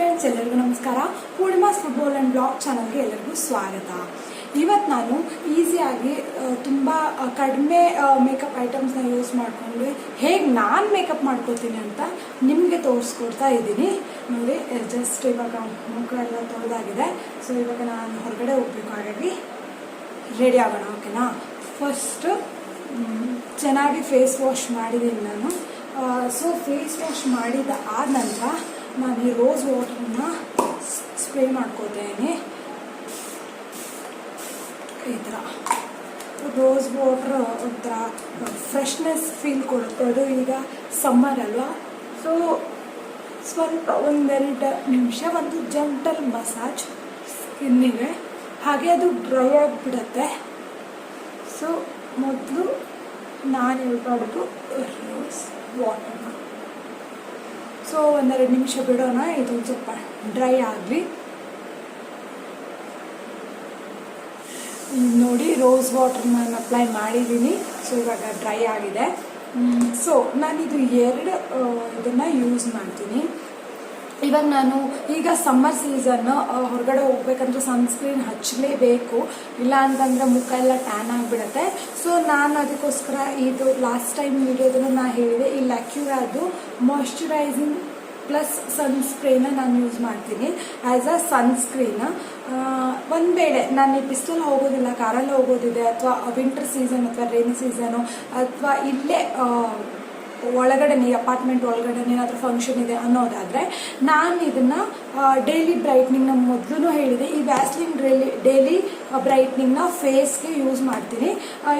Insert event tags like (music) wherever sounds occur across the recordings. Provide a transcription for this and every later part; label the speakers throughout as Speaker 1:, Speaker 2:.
Speaker 1: Friends ಎಲ್ಲರಿಗೂ ನಮಸ್ಕಾರ. Poornima's football and blog ಚಾನಲ್ಗೆ ಎಲ್ಲರಿಗೂ ಸ್ವಾಗತ. ಇವತ್ತು ನಾನು ಈಸಿಯಾಗಿ ತುಂಬ ಕಡಿಮೆ ಮೇಕಪ್ ಐಟಮ್ಸ್ನ ಯೂಸ್ ಮಾಡಿಕೊಂಡು ಹೇಗೆ ನಾನು ಮೇಕಪ್ ಮಾಡ್ಕೋತೀನಿ ಅಂತ ನಿಮಗೆ ತೋರಿಸ್ಕೊಡ್ತಾ ಇದ್ದೀನಿ. ನೋಡಿ ಜಸ್ಟ್ ಇವಾಗ ಮುಖ ಎಲ್ಲ ತೊಳೆದಾಗಿದೆ. ಸೊ ಇವಾಗ ನಾನು ಹೊರಗಡೆ ಹೋಗ್ಬೇಕು. ಹಾಗಾಗಿ ರೆಡಿ ಆಗೋಣ ಓಕೆನಾ ಫಸ್ಟು ಚೆನ್ನಾಗಿ ಫೇಸ್ ವಾಶ್ ಮಾಡಿದ್ದೀನಿ ನಾನು. ಸೊ ಫೇಸ್ ವಾಶ್ ಮಾಡಿದ ಆದ ನಂತರ ನಾನು ಈ ರೋಸ್ ವಾಟರ್ನ ಸ್ಪ್ರೇ ಮಾಡ್ಕೋತೇನೆ. ಈ ಥರ ರೋಸ್ ವಾಟ್ರ್ ಒಂಥರ ಫ್ರೆಶ್ನೆಸ್ ಫೀಲ್ ಕೊಡುತ್ತೆ. ಅದು ಈಗ ಸಮ್ಮರ್ ಅಲ್ವಾ? ಸೊ ಸ್ವಲ್ಪ ಒಂದೆರಡು ನಿಮಿಷ, ಒಂದು ಜಂಟಲ್ ಮಸಾಜ್ ಸ್ಕಿನ್ನಿಗೆ ಹಾಗೆ ಅದು ಡ್ರೈ ಆಗಿಬಿಡತ್ತೆ. ಸೊ ಮೊದಲು ನಾನು ಹೇಳ್ಬಾರ್ದು ರೋಸ್ ವಾಟರ್ನ ಸೊ ಒಂದೆರಡು ನಿಮಿಷ ಬಿಡೋಣ, ಇದು ಸ್ವಲ್ಪ ಡ್ರೈ ಆಗಲಿ. ನೋಡಿ ರೋಸ್ ವಾಟರ್ ನಾನು ಅಪ್ಲೈ ಮಾಡಿದ್ದೀನಿ. ಸೊ, ಇವಾಗ ಡ್ರೈ ಆಗಿದೆ. ಸೊ ನಾನಿದು ಎರಡು ಇದನ್ನು ಯೂಸ್ ಮಾಡ್ತೀನಿ. ಇವಾಗ ನಾನು ಈಗ ಸಮ್ಮರ್ ಸೀಸನ್ ಹೊರಗಡೆ ಹೋಗ್ಬೇಕಂದ್ರೆ ಸನ್ಸ್ಕ್ರೀನ್ ಹಚ್ಚಲೇಬೇಕು ಇಲ್ಲ ಅಂತಂದ್ರೆ ಮುಖ ಎಲ್ಲ ಟ್ಯಾನ್ ಆಗಿಬಿಡುತ್ತೆ. ಸೊ ನಾನು ಅದಕ್ಕೋಸ್ಕರ ಇದು ಲಾಸ್ಟ್ ಟೈಮ್ ವೀಡಿಯೋದನ್ನು ನಾನು ಹೇಳಿದೆ, ಈ ಲ್ಯಾಕ್ಯೂರಾದು ಮಾಯಶ್ಚರೈಸಿಂಗ್ ಪ್ಲಸ್ ಸನ್ಸ್ಕ್ರೀನ ನಾನು ಯೂಸ್ ಮಾಡ್ತೀನಿ. ಆ್ಯಸ್ ಅ ಸನ್ಸ್ಕ್ರೀನ್ ಒಂದು ವೇಳೆ ನಾನು ಈ ಬಿಸಿಲು ಹೋಗೋದಿಲ್ಲ ಕಾರಲ್ಲಿ ಹೋಗೋದಿದೆ, ಅಥವಾ ವಿಂಟರ್ ಸೀಸನ್ ಅಥವಾ ರೈನಿ ಸೀಸನು ಅಥವಾ ಇಲ್ಲೇ ಆ, ಒಳಗಡೆನೆ ಅಪಾರ್ಟ್ಮೆಂಟ್ ಒಳಗಡೆ ಏನಾದರೂ ಫಂಕ್ಷನ್ ಇದೆ ಅನ್ನೋದಾದರೆ ನಾನು ಇದನ್ನು ಡೈಲಿ ಬ್ರೈಟ್ನಿಂಗ್ನ ಮೊದಲು ಹೇಳಿದೆ. ಈ ವ್ಯಾಸ್ಲಿನ್ ಡೈಲಿ ಡೈಲಿ ಬ್ರೈಟ್ನಿಂಗ್ನ ಫೇಸ್ಗೆ ಯೂಸ್ ಮಾಡ್ತೀನಿ.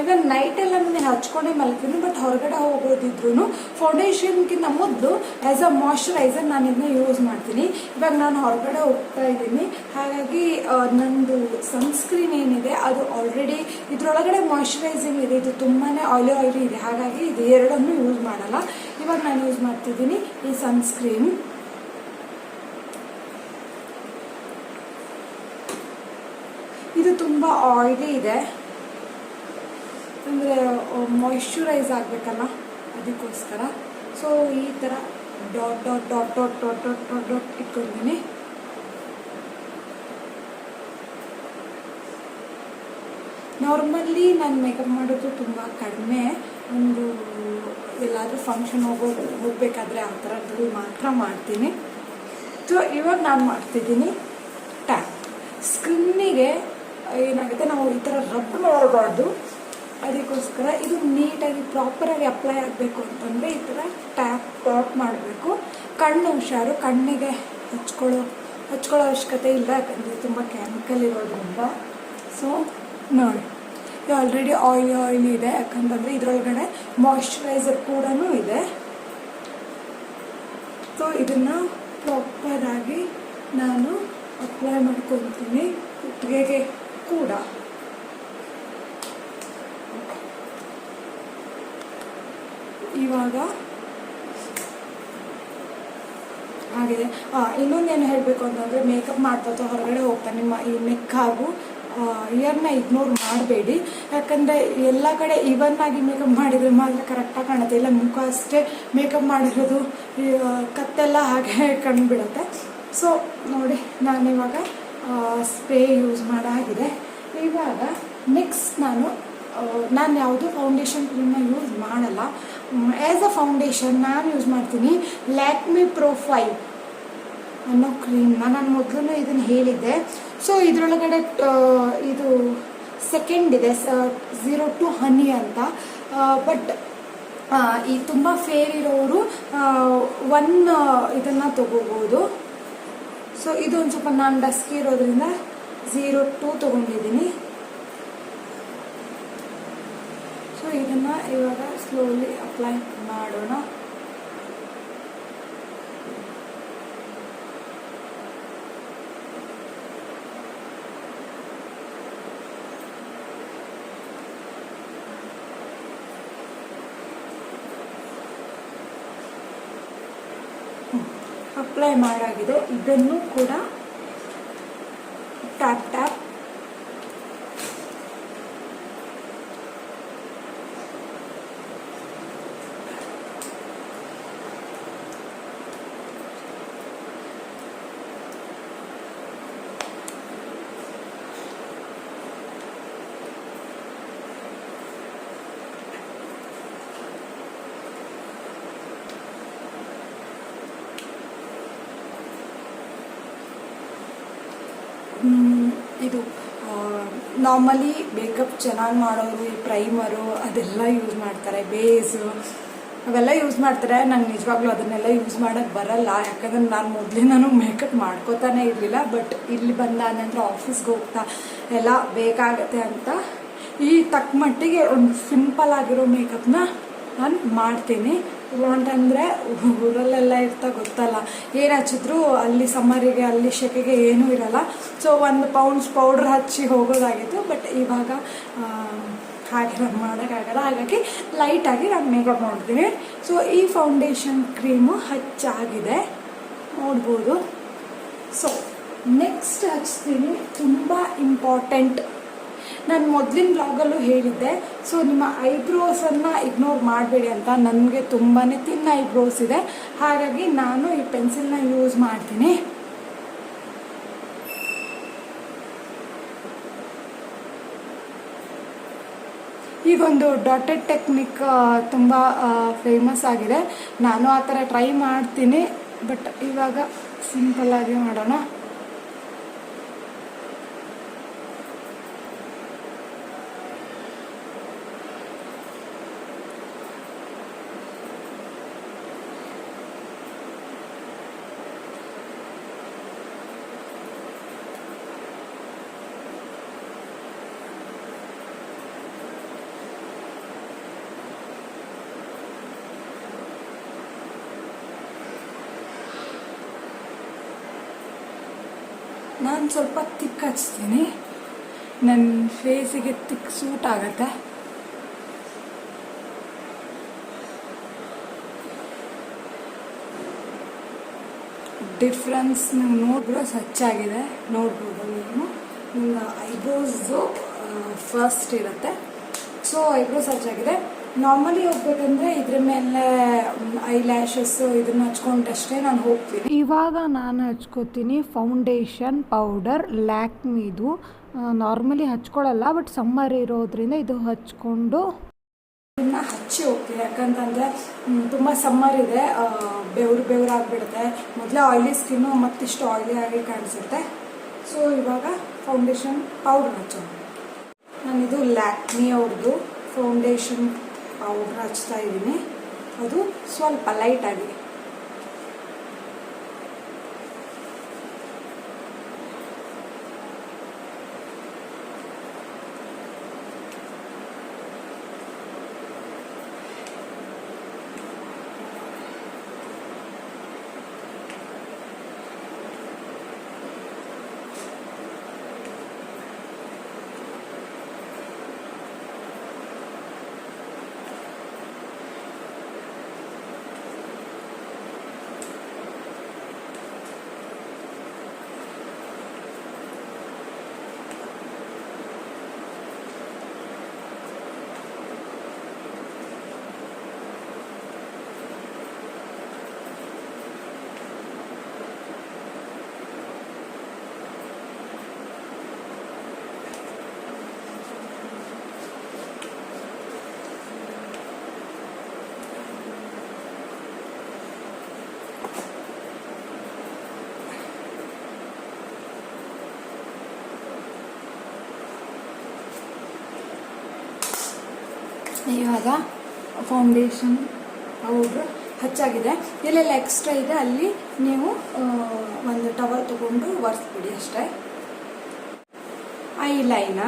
Speaker 1: ಇವಾಗ ನೈಟೆಲ್ಲ ನಾನು ಹಚ್ಕೊಂಡೇ ಮಲ್ತೀನಿ ಬಟ್ ಹೊರಗಡೆ ಹೋಗೋದಿದ್ರು ಫೌಂಡೇಶನ್ಗಿಂತ ಮೊದಲು ಆ್ಯಸ್ ಅ ಮಾಯಶ್ಚರೈಸರ್ ನಾನು ಇದನ್ನ ಯೂಸ್ ಮಾಡ್ತೀನಿ. ಇವಾಗ ನಾನು ಹೊರಗಡೆ ಹೋಗ್ತಾ ಇದ್ದೀನಿ. ಹಾಗಾಗಿ ನಂದು ಸನ್ಸ್ಕ್ರೀನ್ ಏನಿದೆ, ಅದು ಆಲ್ರೆಡಿ ಇದರೊಳಗಡೆ ಮಾಯಶ್ಚರೈಸಿಂಗ್ ಇದೆ. ಇದು ತುಂಬಾ ಆಯಿಲಿ ಆಯಿಲಿ ಇದೆ. ಹಾಗಾಗಿ ಇದು ಎರಡನ್ನೂ ಯೂಸ್ ಮಾಡಲ್ಲ. ಇವಾಗ ನಾನು ಯೂಸ್ ಮಾಡ್ತಿದ್ದೀನಿ ಈ ಸನ್ಸ್ಕ್ರೀನ್ ಇದು ತುಂಬ ಆಯಿಲಿ ಇದೆ. ಅಂದರೆ ಮಾಯಿಶ್ಚರೈಸ್ ಆಗಬೇಕಲ್ಲ ಅದಕ್ಕೋಸ್ಕರ. ಸೊ ಈ ಥರ dot dot dot dot dot dot dot dot ಇಟ್ಕೊಂಡಿದ್ದೀನಿ ನಾರ್ಮಲಿ ನಾನು ಮೇಕಪ್ ಮಾಡೋದು ತುಂಬ ಕಡಿಮೆ. ಒಂದು ಎಲ್ಲಾದರೂ ಫಂಕ್ಷನ್ ಹೋಗೋ, ಹೋಗಬೇಕಾದ್ರೆ ಆ ಥರದ್ದು ಮಾತ್ರ ಮಾಡ್ತೀನಿ. ಸೊ ಇವಾಗ ನಾನು ಮಾಡ್ತಿದ್ದೀನಿ ಟ್ಯಾಪ್. ಸ್ಕಿನ್ನಿಗೆ ಏನಾಗುತ್ತೆ, ನಾವು ಈ ಥರ ರಬ್ ಮಾಡಬಾರ್ದು. ಅದಕ್ಕೋಸ್ಕರ ಇದು ನೀಟಾಗಿ ಪ್ರಾಪರಾಗಿ ಅಪ್ಲೈ ಆಗಬೇಕು ಅಂತಂದರೆ ಈ ಥರ ಟ್ಯಾಪ್ ಟ್ಯಾಪ್ ಮಾಡಬೇಕು. ಕಣ್ಣು ಹುಷಾರು, ಕಣ್ಣಿಗೆ ಹಚ್ಕೊಳ್ಳೋ ಹಚ್ಕೊಳ್ಳೋ ಅವಶ್ಯಕತೆ ಇಲ್ಲ, ಯಾಕಂದರೆ ತುಂಬ ಕೆಮಿಕಲ್ ಇರೋದ್ರಿಂದ. ಸೊ ನೋಡಿ. ಇದು ಆಲ್ರೆಡಿ ಆಯಿಲ್ ಆಯಿಲ್ ಇದೆ, ಯಾಕಂತಂದರೆ ಇದರೊಳಗಡೆ ಮಾಯಿಶ್ಚರೈಸರ್ ಕೂಡ ಇದೆ. ಸೊ ಇದನ್ನು ಪ್ರಾಪರಾಗಿ ನಾನು ಅಪ್ಲೈ ಮಾಡ್ಕೊತೀನಿ ಕುತ್ತಿಗೆಗೆ ಕೂಡ. ಇವಾಗ ಆಗಿದೆ. ಇನ್ನೊಂದೇನು ಹೇಳಬೇಕು ಅಂತಂದರೆ ಮೇಕಪ್ ಮಾಡ್ತಾ ಹೊರಗಡೆ ಹೋಗ್ತಾ, ನಿಮ್ಮ ಈ ನೆಕ್ ಹಾಗೂ ಇಯರ್ನ ಇಗ್ನೋರ್ ಮಾಡಬೇಡಿ. ಯಾಕಂದರೆ ಎಲ್ಲ ಕಡೆ ಇವನ್ ಆಗಿ ಮೇಕಪ್ ಮಾಡಿದ್ರೆ ಮಾತ್ರ ಕರೆಕ್ಟಾಗಿ ಕಾಣುತ್ತೆ. ಇಲ್ಲ ಮುಖ ಅಷ್ಟೇ ಮೇಕಪ್ ಮಾಡಿರೋದು ಕತ್ತೆಲ್ಲ ಹಾಗೆ (laughs) ಕಂಡುಬಿಡುತ್ತೆ. ಸೊ ನೋಡಿ, ನಾನಿವಾಗ ಸ್ಪ್ರೇ ಯೂಸ್ ಮಾಡಾಗಿದೆ. ಇವಾಗ ನೆಕ್ಸ್ಟ್ ನಾನು ನಾನು ಯಾವುದೂ ಫೌಂಡೇಶನ್ ಕ್ರೀಮ್ನ ಯೂಸ್ ಮಾಡಲ್ಲ. ಆ್ಯಸ್ ಅ ಫೌಂಡೇಶನ್ ನಾನು ಯೂಸ್ ಮಾಡ್ತೀನಿ. ಲ್ಯಾಕ್ಮಿ ಪ್ರೊಫೈಲ್ ಅನ್ನೋ ಕ್ರೀಮ್ನ ನಾನು ಮೊದಲು ಇದನ್ನು ಹೇಳಿದ್ದೆ. ಸೊ ಇದರೊಳಗಡೆ ಇದು ಸೆಕೆಂಡ್ ಇದೆ ಝೀರೋ ಟು ಹನಿ ಅಂತ. ಬಟ್ ಈ ತುಂಬ ಫೇರ್ ಇರೋರು ಒನ್ ಇದನ್ನು ತಗೋಬೋದು. ಸೊ ಇದು ಒಂದು ಸ್ವಲ್ಪ ನಾನು ಡಸ್ಕಿ ಇರೋದ್ರಿಂದ ಝೀರೋ ಟೂ ತೊಗೊಂಡಿದ್ದೀನಿ. ಸೊ ಇದನ್ನು ಇವಾಗ ಸ್ಲೋಲಿ ಅಪ್ಲೈ ಮಾಡೋಣ. ಅಪ್ಲೈ ಮಾಡಾಗಿದೆ. ಇದನ್ನು ಕೂಡ ಟ್ಯಾಪ್ ಟ್ಯಾಪ್ ಮ್, ಇದು ನಾರ್ಮಲಿ ಮೇಕಪ್ ಚೆನ್ನಾಗಿ ಮಾಡೋರು ಈ ಪ್ರೈಮರು ಅದೆಲ್ಲ ಯೂಸ್ ಮಾಡ್ತಾರೆ ಬೇಸು ಅವೆಲ್ಲ ಯೂಸ್ ಮಾಡ್ತಾರೆ. ನಂಗೆ ನಿಜವಾಗ್ಲೂ ಅದನ್ನೆಲ್ಲ ಯೂಸ್ ಮಾಡೋಕ್ಕೆ ಬರಲ್ಲ. ಯಾಕಂದ್ರೆ ನಾನು ಮೊದಲೇ ನಾನು ಮೇಕಪ್ ಮಾಡ್ಕೋತಾನೆ ಇರಲಿಲ್ಲ. ಬಟ್ ಇಲ್ಲಿ ಬಂದ ನಂತರ ಆಫೀಸ್ಗೆ ಹೋಗ್ತಾ ಎಲ್ಲ ಬೇಕಾಗತ್ತೆ ಅಂತ ಈ ತಕ್ಕ ಮಟ್ಟಿಗೆ ಒಂದು ಸಿಂಪಲ್ ಆಗಿರೋ ಮೇಕಪ್ನ ನಾನು ಮಾಡ್ತೀನಿ. ಇಲ್ಲ ಅಂತಂದರೆ ಊರಲ್ಲೆಲ್ಲ ಇರ್ತಾ ಗೊತ್ತಲ್ಲ. ಏನು ಹಚ್ಚಿದ್ರು ಅಲ್ಲಿ ಸಮ್ಮರಿಗೆ, ಅಲ್ಲಿ ಶೆಕೆಗೆ ಏನೂ ಇರಲ್ಲ. ಸೊ ಒಂದು ಪೌಂಡ್ಸ್ ಪೌಡ್ರ್ ಹಚ್ಚಿ ಹೋಗೋದಾಗಿತ್ತು. ಬಟ್ ಇವಾಗ ಹಾಗೆ ನಾನು ಮಾಡೋಕ್ಕಾಗಲ್ಲ ಹಾಗಾಗಿ ಲೈಟಾಗಿ ನಾನು ಮೇಕಪ್ ಮಾಡ್ತೀನಿ. ಸೊ ಈ ಫೌಂಡೇಶನ್ ಕ್ರೀಮು ಹಚ್ಚಾಗಿದೆ. ನೋಡ್ಬೋದು. ಸೊ ನೆಕ್ಸ್ಟ್ ಹಚ್ತೀನಿ. ತುಂಬ ಇಂಪಾರ್ಟೆಂಟ್ ನಾನು ಮೊದಲಿನ ಬ್ಲಾಗಲ್ಲೂ ಹೇಳಿದ್ದೆ. ಸೊ ನಿಮ್ಮ ಐಬ್ರೋಸನ್ನು ಇಗ್ನೋರ್ ಮಾಡಬೇಡಿ ಅಂತ ನನಗೆ ತುಂಬಾ ತಿನ್ನ ಐಬ್ರೋಸ್ ಇದೆ. ಹಾಗಾಗಿ ನಾನು ಈ ಪೆನ್ಸಿಲ್ನ ಯೂಸ್ ಮಾಡ್ತೀನಿ. ಈಗೊಂದು ಡಾಟೆಡ್ ಟೆಕ್ನಿಕ್ ತುಂಬ ಫೇಮಸ್ ಆಗಿದೆ. ನಾನು ಆ ಥರ ಟ್ರೈ ಮಾಡ್ತೀನಿ ಬಟ್ ಇವಾಗ ಸಿಂಪಲ್ ಆಗಿ ಮಾಡೋಣ. ನಾನು ಸ್ವಲ್ಪ ತಿಕ್ ಹಚ್ತೀನಿ. ನನ್ನ ಫೇಸಿಗೆ ತಿಕ್ ಸೂಟ್ ಆಗುತ್ತೆ. ಡಿಫ್ರೆನ್ಸ್ ನೀವು ನೋಡ್ಬ್ರೋಸ್ ಹಚ್ಚಾಗಿದೆ ನೋಡ್ಬೋದು ನೀವು. ನಿಮ್ಮ ಐಬ್ರೋಸು ಫಸ್ಟ್ ಇರುತ್ತೆ. ಸೊ ಐಬ್ರೋಸ್ ಹಚ್ಚಾಗಿದೆ ನಾರ್ಮಲಿ ಹೋಗ್ಬೇಕಂದ್ರೆ ಇದ್ರ ಮೇಲೆ ಐ ಲ್ಯಾಶಸ್ಸು ಇದನ್ನ ಹಚ್ಕೊಂಡಷ್ಟೇ ನಾನು ಹೋಗ್ತೀನಿ.
Speaker 2: ಇವಾಗ ನಾನು ಹಚ್ಕೋತೀನಿ ಫೌಂಡೇಶನ್ ಪೌಡರ್ ಲ್ಯಾಕ್ಮಿದು ನಾರ್ಮಲಿ ಹಚ್ಕೊಳ್ಳಲ್ಲ ಬಟ್ ಸಮ್ಮರ್ ಇರೋದ್ರಿಂದ ಇದು ಹಚ್ಕೊಂಡು.
Speaker 1: ಇದನ್ನ ಹಚ್ಚಿ ಹೋಗ್ತೀನಿ. ಯಾಕಂತಂದ್ರೆ ತುಂಬ ಸಮ್ಮರ್ ಇದೆ. ಬೆವರು ಬೆವ್ರು ಬೆವ್ರು ಆಗ್ಬಿಡುತ್ತೆ. ಮೊದಲೇ ಆಯಿಲಿ ಸ್ಕಿನ್ನು ಮತ್ತಿಷ್ಟು ಆಯಿಲಿ ಆಗಿ ಕಾಣಿಸುತ್ತೆ. ಸೊ ಇವಾಗ ಫೌಂಡೇಶನ್ ಪೌಡರ್ ಹಚ್ಚೋಣ. ನಾನಿದು ಲ್ಯಾಕ್ಮಿ ಅವ್ರದ್ದು ಫೌಂಡೇಶನ್ ಪೌಡ್ರ್ ಹಚ್ತಾ ಇದ್ದೀನಿ. ಅದು ಸ್ವಲ್ಪ ಲೈಟಾಗಿ ಇವಾಗ ಫೌಂಡೇಶನ್ ಪೌಡ್ರ್ ಹಚ್ಚಾಗಿದೆ. ಎಲ್ಲೆಲ್ಲ ಎಕ್ಸ್ಟ್ರಾ ಇದೆ, ಅಲ್ಲಿ ನೀವು ಒಂದು ಟವಲ್ ತಗೊಂಡು ಒರೆಸ್ಬಿಡಿ ಅಷ್ಟೇ. ಐ ಲೈನ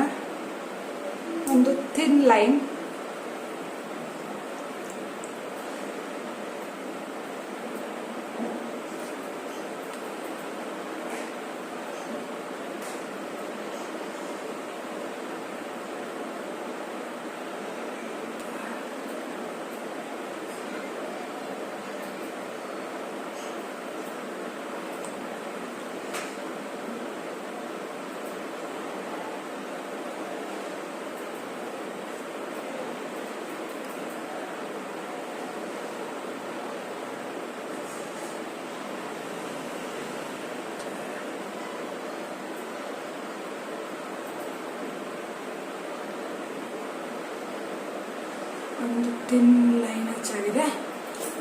Speaker 1: ಒಂದು ಥಿನ್ ಲೈನ್ ಒಂದು ತಿನ್ ಲೈನ್ ಹಚ್ಚಾಗಿದೆ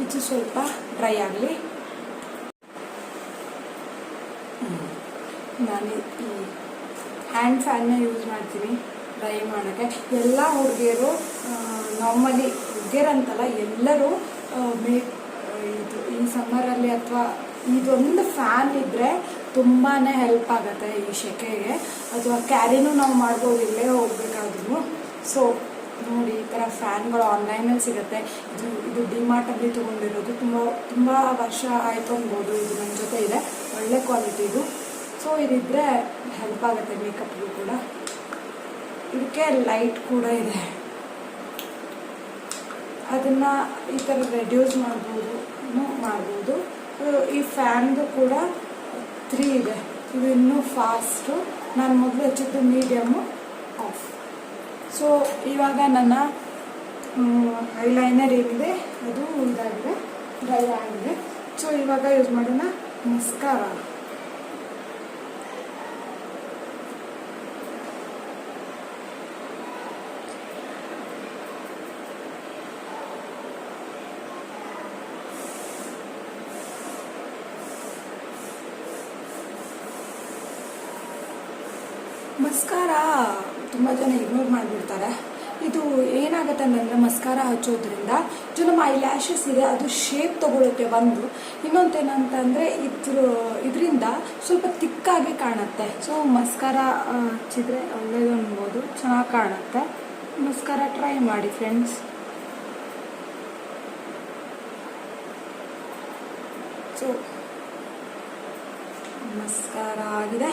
Speaker 1: ಇದು ಸ್ವಲ್ಪ ಡ್ರೈ ಆಗಲಿ. ನಾನು ಈ ಹ್ಯಾಂಡ್ ಫ್ಯಾನ್ನ ಯೂಸ್ ಮಾಡ್ತೀನಿ ಡ್ರೈ ಮಾಡೋಕ್ಕೆ. ಎಲ್ಲ ಹುಡುಗಿಯರು ನಾರ್ಮಲಿ ಹುಡುಗಿಯರಂತಲ್ಲ ಎಲ್ಲರೂ ಮೇ, ಇದು ಈ ಸಮ್ಮರಲ್ಲಿ ಅಥವಾ ಇದೊಂದು ಫ್ಯಾನ್ ಇದ್ದರೆ ತುಂಬಾ ಹೆಲ್ಪ್ ಆಗುತ್ತೆ ಈ ಶೆಕೆಗೆ. ಅಥವಾ ಕ್ಯಾರಿನೂ ನಾವು ಮಾಡ್ಬೋದು ಇಲ್ಲೇ ಹೋಗ್ಬೇಕಾದ್ರೂ. ಸೊ ನೋಡಿ, ಈ ಥರ ಫ್ಯಾನ್ಗಳು ಆನ್ಲೈನಲ್ಲಿ ಸಿಗುತ್ತೆ. ಇದು ಇದು ಡಿಮಾರ್ಟಲ್ಲಿ ತೊಗೊಂಡಿರೋದು ತುಂಬ ತುಂಬ ವರ್ಷ ಆಯಿತು ಅನ್ಬೋದು. ಇದು ನನ್ನ ಜೊತೆ ಇದೆ. ಒಳ್ಳೆ ಕ್ವಾಲಿಟಿ ಇದು. ಸೊ ಇದಿದ್ರೆ ಹೆಲ್ಪ್ ಆಗುತ್ತೆ ಮೇಕಪ್ಗೂ ಕೂಡ. ಇದಕ್ಕೆ ಲೈಟ್ ಕೂಡ ಇದೆ. ಅದನ್ನು ಈ ಥರ ರೆಡ್ಯೂಸ್ ಮಾಡ್ಬೋದು ಮಾಡ್ಬೋದು. ಈ ಫ್ಯಾನ್ದು ಕೂಡ ತ್ರೀ ಇದೆ. ಇದು ಇನ್ನೂ ಫಾಸ್ಟು ನಾನು ಮೊದಲು ಹಚ್ಚಿದ್ದು ಮೀಡಿಯಮ್ಮು ಆಫ್ ಸೊ ಇವಾಗ ನನ್ನ ಐಲೈನರ್ ಏನಿದೆ ಅದು ಇದಾಗಿದೆ ಡ್ರೈ ಆಗಿದೆ. ಸೊ ಇವಾಗ ಯೂಸ್ ಮಾಡೋಣ ಮಸ್ಕಾರ. ತುಂಬ ಜನ ಇಗ್ನೋರ್ ಮಾಡಿಬಿಡ್ತಾರೆ. ಇದು ಏನಾಗುತ್ತೆ ಅಂತಂದರೆ ಮಸ್ಕಾರ ಹಚ್ಚೋದ್ರಿಂದ ಜೊ ನಮ್ಮ ಐ ಲ್ಯಾಶಸ್ ಇದೆ, ಅದು ಶೇಪ್ ತಗೊಳುತ್ತೆ ಬಂದು ಇನ್ನೊಂದು ಏನಂತಂದರೆ ಇದ್ರ, ಇದರಿಂದ ಸ್ವಲ್ಪ ತಿಕ್ಕಾಗಿ ಕಾಣುತ್ತೆ. ಸೊ ಮಸ್ಕಾರ ಹಚ್ಚಿದ್ರೆ ಒಳ್ಳೇದು ಅನ್ಬೋದು. ಚೆನ್ನಾಗಿ ಕಾಣುತ್ತೆ. ಮಸ್ಕಾರ ಟ್ರೈ ಮಾಡಿ ಫ್ರೆಂಡ್ಸ್ ಸೊ ಮಸ್ಕಾರ ಆಗಿದೆ.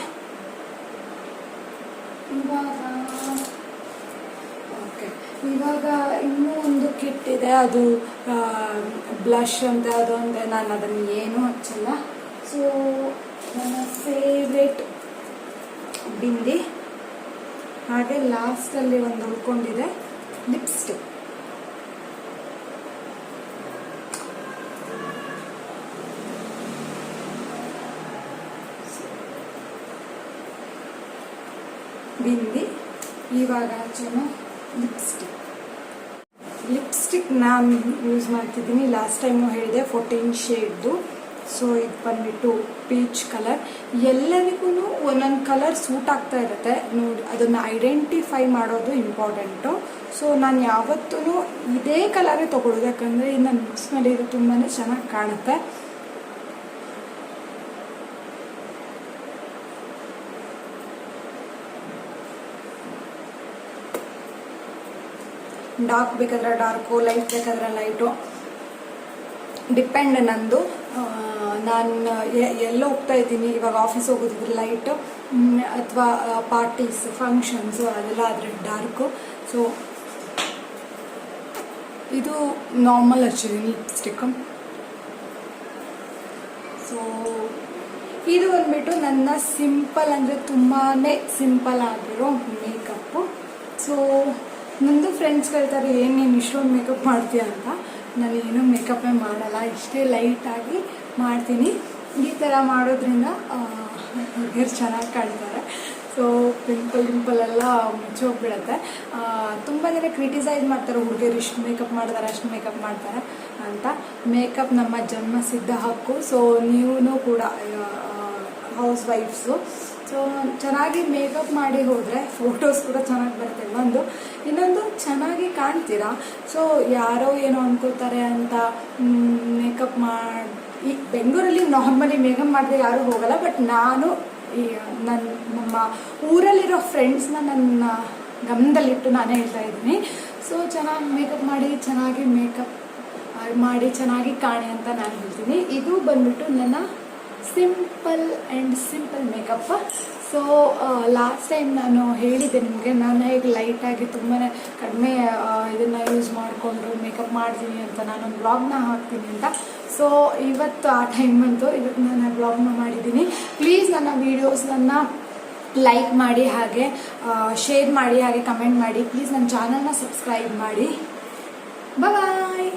Speaker 1: ಇವಾಗ ಓಕೆ. ಇವಾಗ ಇನ್ನೂ ಒಂದು ಕಿಟ್ ಇದೆ, ಅದು ಬ್ಲಷ್ ಅಂತ ಅದು ಅಂದರೆ ನಾನು ಅದನ್ನು ಏನೂ ಹಚ್ಚಲ್ಲ. ಸೊ ನನ್ನ ಫೇವ್ರೆಟ್ ಬಿಂದಿ. ಹಾಗೆ ಲಾಸ್ಟಲ್ಲಿ ಒಂದು ಉಳ್ಕೊಂಡಿದೆ ಲಿಪ್ಸ್ಟಿಕ್ ಬಿಂದಿ ಇವಾಗ ಹಚ್ಚೋಣ ಲಿಪ್ಸ್ಟಿಕ್ ಲಿಪ್ಸ್ಟಿಕ್ ನಾನು ಯೂಸ್ ಮಾಡ್ತಿದ್ದೀನಿ. ಲಾಸ್ಟ್ ಟೈಮು ಹೇಳಿದೆ ಫೋರ್ಟೀನ್ ಶೇಡ್ದು ಸೊ ಇದು ಬಂದ್ಬಿಟ್ಟು ಪೀಚ್ ಕಲರ್ ಎಲ್ಲರಿಗೂ ಒಂದೊಂದು ಕಲರ್ ಸೂಟ್ ಆಗ್ತಾ ಇರುತ್ತೆ. ನೋಡಿ, ಅದನ್ನು ಐಡೆಂಟಿಫೈ ಮಾಡೋದು ಇಂಪಾರ್ಟೆಂಟು ಸೊ ನಾನು ಯಾವತ್ತೂ ಇದೇ ಕಲರೇ ತೊಗೊಳ್ಳೋದು. ಯಾಕಂದರೆ ಇದು ನನ್ನ ಮಿಕ್ಸ್ ಮೇಲೆ ಇದು ತುಂಬಾ ಚೆನ್ನಾಗಿ ಕಾಣುತ್ತೆ. ಡಾರ್ಕ್ ಬೇಕಾದ್ರೆ ಡಾರ್ಕು, ಲೈಟ್ ಬೇಕಾದ್ರೆ ಲೈಟು. ಡಿಪೆಂಡ್ ನಂದು. ನಾನು ಎಲ್ಲ ಹೋಗ್ತಾ ಇದ್ದೀನಿ. ಇವಾಗ ಆಫೀಸ್ ಹೋಗೋದಿದ್ರೆ ಲೈಟು ಅಥವಾ ಪಾರ್ಟೀಸ್, ಫಂಕ್ಷನ್ಸು, ಅದೆಲ್ಲ ಆದರೆ ಡಾರ್ಕು. ಸೊ ಇದು ನಾರ್ಮಲ್ ಹಚ್ಚಿದ್ದೀನಿ ಲಿಪ್ಸ್ಟಿಕ್ ಸೊ ಇದು ಬಂದ್ಬಿಟ್ಟು ನನ್ನ ಸಿಂಪಲ್ ಅಂದರೆ ತುಂಬಾ ಸಿಂಪಲ್ ಆಗಿರೋ ಮೇಕಪ್ಪು. ಸೊ ನಂದು ಫ್ರೆಂಡ್ಸ್ ಕೇಳ್ತಾರೆ ಏನು ನೀನು ಇಷ್ಟೊಂದು ಮೇಕಪ್ ಮಾಡ್ತೀಯ ಅಂತ? ನಾನು ಏನೂ ಮೇಕಪ್ಪೇ ಮಾಡಲ್ಲ, ಇಷ್ಟೇ ಲೈಟಾಗಿ ಮಾಡ್ತೀನಿ. ಈ ಥರ ಮಾಡೋದ್ರಿಂದ ಹುಡುಗಿಯರು ಚೆನ್ನಾಗಿ ಕಾಣ್ತಾರೆ. ಸೊ ಪಿಂಪಲ್ ಪಿಂಪಲ್ ಎಲ್ಲ ಮುಚ್ಚೋಗ್ಬಿಡುತ್ತೆ ತುಂಬ ಜನ ಕ್ರಿಟಿಸೈಸ್ ಮಾಡ್ತಾರೆ ಹುಡುಗಿಯರು ಇಷ್ಟು ಮೇಕಪ್ ಮಾಡ್ತಾರೆ ಅಷ್ಟು ಮೇಕಪ್ ಮಾಡ್ತಾರೆ ಅಂತ. ಮೇಕಪ್ ನಮ್ಮ ಜನ್ಮ ಸಿದ್ಧ ಹಕ್ಕು. ಸೊ ನೀವೂ ಕೂಡ ಹೌಸ್ ವೈಫ್ಸು ಸೊ ಚೆನ್ನಾಗಿ ಮೇಕಪ್ ಮಾಡಿ ಹೋದರೆ ಫೋಟೋಸ್ ಕೂಡ ಚೆನ್ನಾಗಿ ಬರುತ್ತೆ. ಒಂದು ಇನ್ನೊಂದು ಚೆನ್ನಾಗಿ ಕಾಣ್ತೀರಾ? ಸೊ ಯಾರೋ ಏನೋ ಅನ್ಕೋತಾರೆ ಅಂತ ಮೇಕಪ್ ಮಾಡಿ, ಈ ಬೆಂಗಳೂರಲ್ಲಿ ನಾರ್ಮಲಿ ಮೇಕಪ್ ಮಾಡಿದ್ರೆ ಯಾರೂ ಹೋಗಲ್ಲ ಬಟ್ ನಾನು ಈ ನನ್ನ ನಮ್ಮ ಊರಲ್ಲಿರೋ ಫ್ರೆಂಡ್ಸ್ನ ನನ್ನ ಗಮನದಲ್ಲಿಟ್ಟು ನಾನೇ ಹೇಳ್ತಾ ಇದ್ದೀನಿ. ಸೊ ಚೆನ್ನಾಗಿ ಮೇಕಪ್ ಮಾಡಿ, ಚೆನ್ನಾಗಿ ಮೇಕಪ್ ಮಾಡಿ, ಚೆನ್ನಾಗಿ ಕಾಣಿ ಅಂತ ನಾನು ಹೇಳ್ತೀನಿ. ಇದು ಬಂದ್ಬಿಟ್ಟು ನನ್ನ simple and simple makeup. So last time ನಾನು ಹೇಳಿದ್ದೆ ನಿಮಗೆ, ನಾನು ಹೇಗೆ ಲೈಟಾಗಿ ತುಂಬಾ ಕಡಿಮೆ ಇದನ್ನು ಯೂಸ್ ಮಾಡಿಕೊಂಡು ಮೇಕಪ್ ಮಾಡ್ತೀನಿ ಅಂತ ನಾನೊಂದು ಬ್ಲಾಗ್ನ ಹಾಕ್ತೀನಿ ಅಂತ. ಸೊ ಇವತ್ತು ಆ ಟೈಮ್ ಬಂತು ಇವತ್ತು ನಾನು ಬ್ಲಾಗ್ನ ಮಾಡಿದ್ದೀನಿ. ಪ್ಲೀಸ್ ನನ್ನ ವೀಡಿಯೋಸ್ನನ್ನು ಲೈಕ್ ಮಾಡಿ, ಹಾಗೆ ಶೇರ್ ಮಾಡಿ, ಹಾಗೆ ಕಮೆಂಟ್ ಮಾಡಿ. ಪ್ಲೀಸ್ ನನ್ನ ಚಾನಲ್ನ ಸಬ್ಸ್ಕ್ರೈಬ್ ಮಾಡಿ. ಬಾಯ್